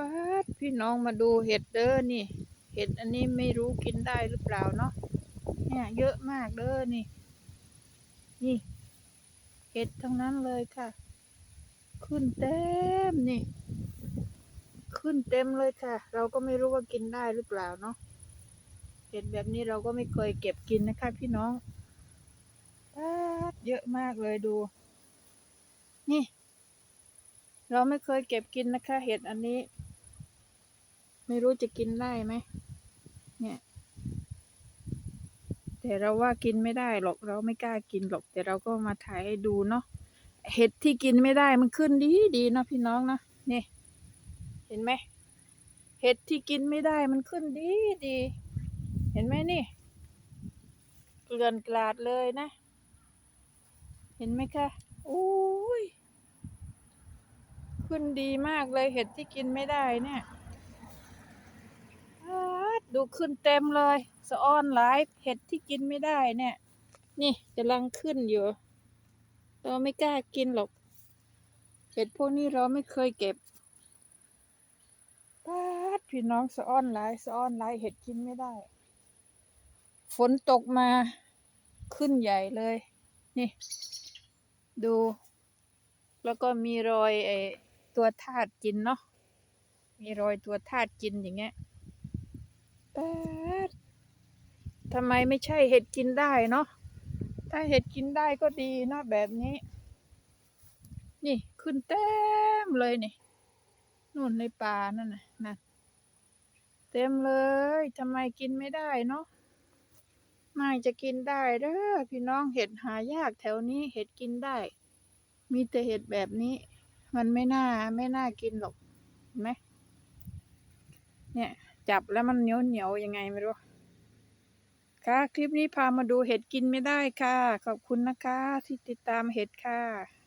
ปาดพี่น้องมาดูเห็ดเด้อนี่ เห็ดอันนี้ไม่รู้กินได้หรือเปล่าเนาะเนี่ยเยอะมากเด้อนี่ นี่ เห็ดทั้งนั้นเลยค่ะ ขึ้นเต็มนี่ ขึ้นเต็มเลยค่ะ เราก็ไม่รู้ว่ากินได้หรือเปล่าเนาะเห็ดแบบนี้เราก็ไม่เคยเก็บกินนะคะ พี่น้องป๊าเยอะมากเลยดู นี่ เราไม่เคยเก็บกินนะคะ เห็ดอันนี้ ไม่รู้จะกินได้ไหมเนี่ย แต่เราว่ากินไม่ได้หรอกเราไม่กล้ากินหรอก แต่เราก็มาถ่ายให้ดูเนาะเห็ดที่กินไม่ได้มันขึ้นดีดีนะพี่น้องนะนี่ เห็นไหมเห็ดที่กินไม่ได้มันขึ้นดีดี เห็นไหมนี่เกลื่อนกลาดเลยนะ เห็นไหมคะอุ้ยขึ้นดีมากเลยเห็ดที่กินไม่ได้เนี่ย ดูขึ้นเต็มเลยสะอ้อนหลายเห็ดที่กินไม่ได้เนี่ย นี่กำลังขึ้นอยู่ เราไม่กล้ากินหรอก เห็ดพวกนี้เราไม่เคยเก็บป๊าดพี่น้องสะอ้อนหลายสะอ้อนหลายเห็ดกินไม่ได้ ฝนตกมาขึ้นใหญ่เลย นี่ ดู แล้วก็มีรอยไอตัวธาตุกินเนาะมีรอยตัวธาตุกินอย่างเงี้ย แป๊ดทำไมไม่ใช่เห็ดกินได้เนาะ ถ้าเห็ดกินได้ก็ดีเนาะแบบนี้ นี่ขึ้นเต็มเลยนี่นู่นในป่านั่นน่ะนะเต็มเลยทำไมกินไม่ได้เนาะไม่จะกินได้เด้อพี่น้องเห็ดหายากแถวนี้เห็ดกินได้ มีแต่เห็ดแบบนี้ มันไม่น่าไม่น่ากินหรอกเห็นไหมเนี่ย จับแล้วมันเหนียวเหนียวยังไงไม่รู้ ค่ะ คลิปนี้พามาดูเห็ดกินไม่ได้ค่ะ ขอบคุณนะคะที่ติดตามเห็ดค่ะ